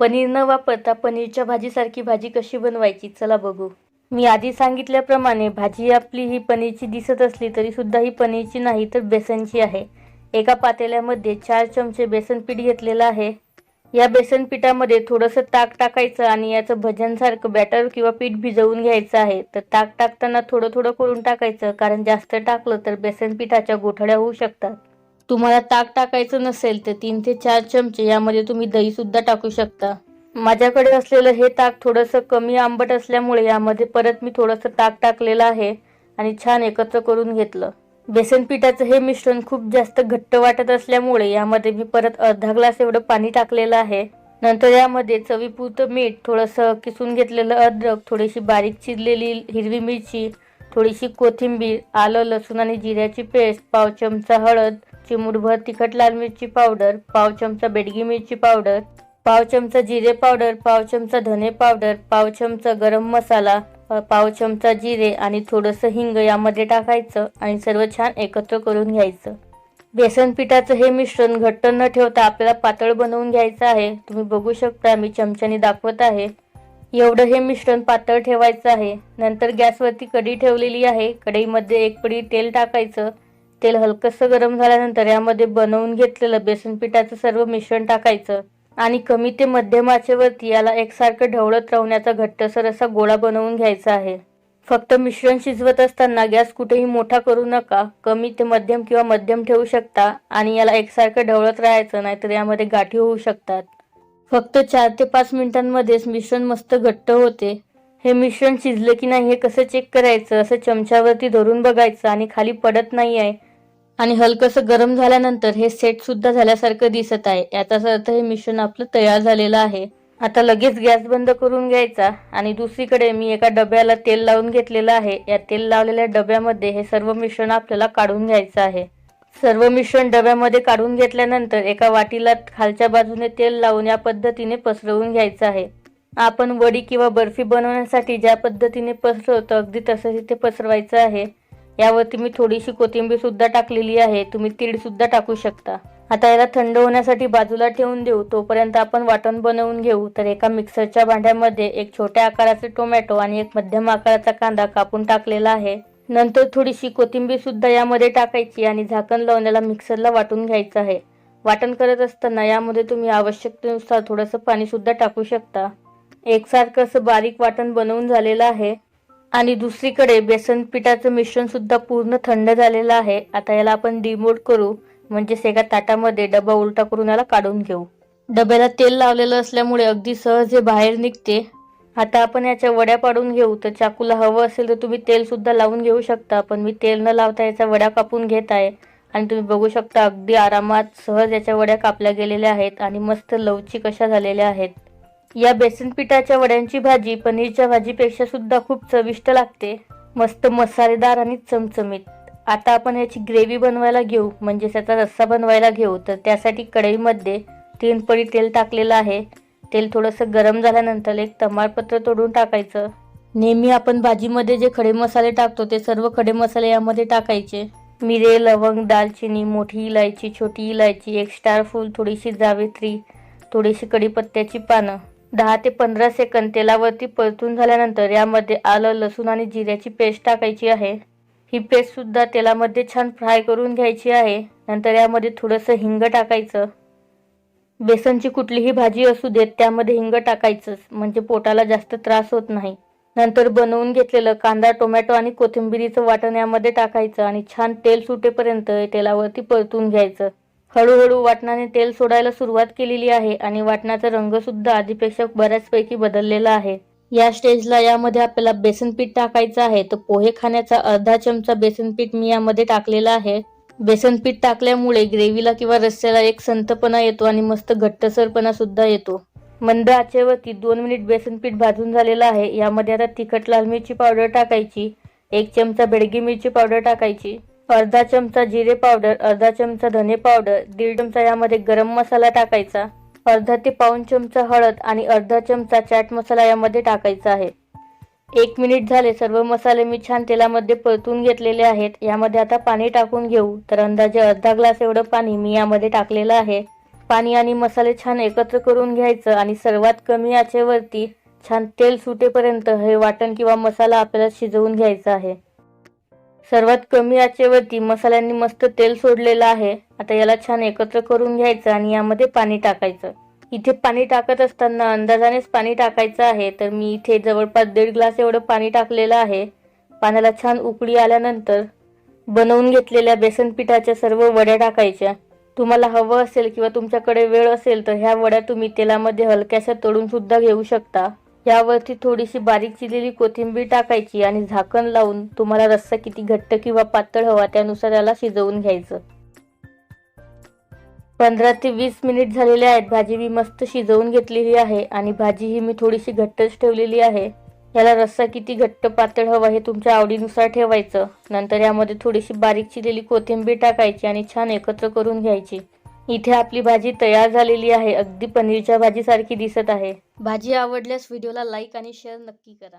पनीर न वापरता पनीरच्या भाजीसारखी भाजी कशी बनवायची? चला बघू. मी आधी सांगितल्याप्रमाणे भाजी आपली ही पनीरची दिसत असली तरी सुद्धा ही पनीरची नाही तर बेसनची आहे. एका पातेल्यामध्ये चार चमचे बेसन पीठ घेतलेलं आहे. या बेसन पिठामध्ये थोडंसं ताक टाकायचं आणि याचं भजनसारखं बॅटर किंवा पीठ भिजवून घ्यायचं आहे. तर ताक टाकताना थोडं थोडं करून टाकायचं. कारण जास्त टाकलं तर बेसन पिठाच्या गोठड्या होऊ शकतात. तुम्हाला ताक टाकायचं नसेल तर तीन ते चार चमचे यामध्ये तुम्ही दही सुद्धा टाकू शकता. माझ्याकडे असलेलं हे ताक थोडंसं कमी आंबट असल्यामुळे यामध्ये परत मी थोडंसं ताक टाकलेलं आहे आणि छान एकत्र करून घेतलं. बेसन पिठाचं हे मिश्रण खूप जास्त घट्ट वाटत असल्यामुळे यामध्ये मी परत अर्धा ग्लास एवढं पाणी टाकलेलं आहे. नंतर यामध्ये चवीपुरतं मीठ थोडंसं किसून घेतलेलं अद्रक थोडीशी बारीक चिरलेली हिरवी मिरची थोडीशी कोथिंबीर आलं लसूण आणि जिऱ्याची पेस्ट पाव चमचा हळद चिमूटभर तिखट लाल मिरची पावडर पाव चमचा बेडगी मिरची पावडर पाव चमचा जिरे पावडर पाव चमचा धने पावडर पाव चमचा गरम मसाला पाव चमचा जिरे आणि थोडंसं हिंग यामध्ये टाकायचं आणि सर्व छान एकत्र करून घ्यायचं. बेसन पिठाचं हे मिश्रण घट्ट न ठेवता आपल्याला पातळ बनवून घ्यायचं आहे. तुम्ही बघू शकता मी चमच्याने दाखवत आहे. एवढं हे मिश्रण पातळ ठेवायचं आहे. नंतर गॅसवरती कढी ठेवलेली आहे. कढईमध्ये एक पडी तेल टाकायचं. तेल हलकंसं गरम झाल्यानंतर यामध्ये बनवून घेतलेलं बेसन पिठाचं सर्व मिश्रण टाकायचं. आणि कमी ते मध्यम आचेवरती याला एकसारखं ढवळत राहण्याचा घट्टसर असा गोळा बनवून घ्यायचा आहे. फक्त मिश्रण शिजवत असताना गॅस कुठेही मोठा करू नका. कमी ते मध्यम किंवा मध्यम ठेवू शकता आणि याला एकसारखं ढवळत राहायचं नाहीतर यामध्ये गाठी होऊ शकतात. फक्त चार ते पाच मिनिटांमध्येच मिश्रण मस्त घट्ट होते. हे मिश्रण शिजलं की नाही हे कसं चेक करायचं? असं चमच्यावरती धरून बघायचं आणि खाली पडत नाही आहे. आणि हलकंसं गरम झाल्यानंतर हे सेट सुद्धा झाल्यासारखं दिसत आहे. याचाच अर्थ हे मिश्रण आपलं तयार झालेलं आहे. आता लगेच गॅस बंद करून घ्यायचा आणि दुसरीकडे मी एका डब्याला तेल लावून घेतलेलं आहे. या तेल लावलेल्या डब्यामध्ये हे सर्व मिश्रण आपल्याला काढून घ्यायचं आहे. सर्व मिश्रण डब्यामध्ये काढून घेतल्यानंतर एका वाटीला खालच्या बाजूने तेल लावून या पद्धतीने पसरवून घ्यायचं आहे. आपण वडी किंवा बर्फी बनवण्यासाठी ज्या पद्धतीने पसरवतो अगदी तसंच इथे पसरवायचं आहे. यावरती मी थोडीशी कोथिंबीर सुद्धा टाकलेली आहे. तुम्ही तीळ सुद्धा टाकू शकता. आता याला थंड होण्यासाठी बाजूला ठेवून देऊ. तोपर्यंत आपण वाटण बनवून घेऊ. तर एका मिक्सरच्या भांड्यामध्ये एक छोट्या आकाराचे टोमॅटो आणि एक मध्यम आकाराचा कांदा कापून टाकलेला आहे. नंतर थोडीशी कोथिंबीरसुद्धा यामध्ये टाकायची आणि झाकण लावून याला मिक्सरला वाटून घ्यायचं आहे. वाटण करत असताना यामध्ये तुम्ही आवश्यकतेनुसार थोडंसं पाणीसुद्धा टाकू शकता. एकसारखं असं बारीक वाटण बनवून झालेलं आहे. आणि दुसरीकडे बेसन पिठाचं मिश्रणसुद्धा पूर्ण थंड झालेलं आहे. आता याला आपण डिमोट करू. म्हणजेच एका ताटामध्ये डबा उलटा करून याला काढून घेऊ. डब्याला तेल लावलेलं असल्यामुळे अगदी सहज हे बाहेर निघते. आता आपण याच्या वड्या पाडून घेऊ. तर चाकूला हवं असेल तर तुम्ही तेल सुद्धा लावून घेऊ शकता. पण मी तेल न लावता याच्या वड्या कापून घेत आहे. आणि तुम्ही बघू शकता अगदी आरामात सहज याच्या वड्या कापल्या गेलेल्या आहेत आणि मस्त लवचिक अशा झालेल्या आहेत. या बेसन पिठाच्या वड्यांची भाजी पनीरच्या भाजीपेक्षा सुद्धा खूप चविष्ट लागते. मस्त मसालेदार आणि चमचमीत. आता आपण याची ग्रेव्ही बनवायला घेऊ. म्हणजे त्याचा रस्सा बनवायला घेऊ. तर त्यासाठी कढईमध्ये तीन पडी तेल टाकलेलं आहे. तेल थोडंसं गरम झाल्यानंतर एक तमालपत्र तोडून टाकायचं. नेहमी आपण भाजीमध्ये जे खडे मसाले टाकतो ते सर्व खडे मसाले यामध्ये टाकायचे. मिरे लवंग दालचिनी मोठी इलायची छोटी इलायची एक स्टार फूल थोडीशी जावेत्री थोडीशी कढीपत्त्याची पानं. दहा ते पंधरा सेकंद तेलावरती परतून झाल्यानंतर यामध्ये आलं लसूण आणि जिऱ्याची पेस्ट टाकायची आहे. ही पेस्टसुद्धा तेलामध्ये छान फ्राय करून घ्यायची आहे. नंतर यामध्ये थोडंसं हिंग टाकायचं. बेसनची कुठलीही भाजी असू देत त्यामध्ये हिंग टाकायचंच. म्हणजे पोटाला जास्त त्रास होत नाही. नंतर बनवून घेतलेलं कांदा टोमॅटो आणि कोथिंबिरीचं वाटण यामध्ये टाकायचं आणि छान तेल सुटेपर्यंत तेलावरती परतून घ्यायचं. हळूहळू वाटणाने तेल सोडायला सुरुवात केलेली आहे आणि वाटणाचा रंग सुद्धा आधीपेक्षा बऱ्याचपैकी बदललेला आहे. या स्टेजला यामध्ये आपल्याला बेसन पीठ टाकायचं आहे. तर पोहे खाण्याचा अर्धा चमचा बेसन पीठ मी यामध्ये टाकलेला आहे. बेसन पीठ टाकल्यामुळे ग्रेव्हीला किंवा रस्स्याला एक संतपणा येतो आणि मस्त घट्टसरपणा सुद्धा येतो. मंद आचेवरती दोन मिनिट बेसन पीठ भाजून झालेलं आहे. यामध्ये आता तिखट लाल मिरची पावडर टाकायची एक चमचा बेडगी मिरची पावडर टाकायची अर्धा चमचा जिरे पावडर अर्धा चमचा धने पावडर दीड चमचा यामध्ये गरम मसाला टाकायचा अर्धा ते पाऊन चमचा हळद आणि अर्धा चमचा चाट मसाला यामध्ये टाकायचा आहे. एक मिनिट झाले सर्व मसाले मी छान तेलामध्ये परतून घेतलेले आहेत. यामध्ये आता पाणी टाकून घेऊ. तर अंदाजे अर्धा ग्लास एवढं पाणी मी यामध्ये टाकलेलं आहे. पाणी आणि मसाले छान एकत्र करून घ्यायचं आणि सर्वात कमी आचेवरती छान तेल सुटेपर्यंत हे वाटण किंवा मसाला आपल्याला शिजवून घ्यायचा आहे. सर्वात कमी आचेवरती मसाल्यांनी मस्त तेल सोडलेलं आहे. आता याला छान एकत्र करून घ्यायचं आणि यामध्ये पाणी टाकायचं. इथे पाणी टाकत असताना अंदाजानेच पाणी टाकायचं आहे तर मी इथे जवळपास दीड ग्लास एवढं पाणी टाकलेलं आहे. पाण्याला छान उकळी आल्यानंतर बनवून घेतलेल्या बेसन पिठाच्या सर्व वड्या टाकायच्या. तुम्हाला हवं असेल किंवा तुमच्याकडे वेळ असेल तर ह्या वड्या तुम्ही तेलामध्ये हलक्याशा तळून सुद्धा घेऊ शकता. यावरती थोडीशी बारीक चिरलेली कोथिंबीर टाकायची आणि झाकण लावून तुम्हाला रस्सा किती घट्ट किंवा पातळ हवा त्यानुसार याला शिजवून घ्यायचं. पंधरा ते वीस मिनिट झालेले आहेत. भाजी मी मस्त शिजवून घेतलेली आहे आणि भाजी ही मी थोडीशी घट्टच ठेवलेली आहे. याला रस्सा किती घट्ट पातळ हवा हे तुमच्या आवडीनुसार ठेवायचं. नंतर यामध्ये थोडीशी बारीक चिरलेली कोथिंबीर टाकायची आणि छान एकत्र करून घ्यायची. इथे आपली भाजी तयार झालेली आहे. अगदी पनीरच्या भाजीसारखी दिसत आहे. भाजी आवडल्यास व्हिडिओला लाईक आणि शेअर नक्की करा.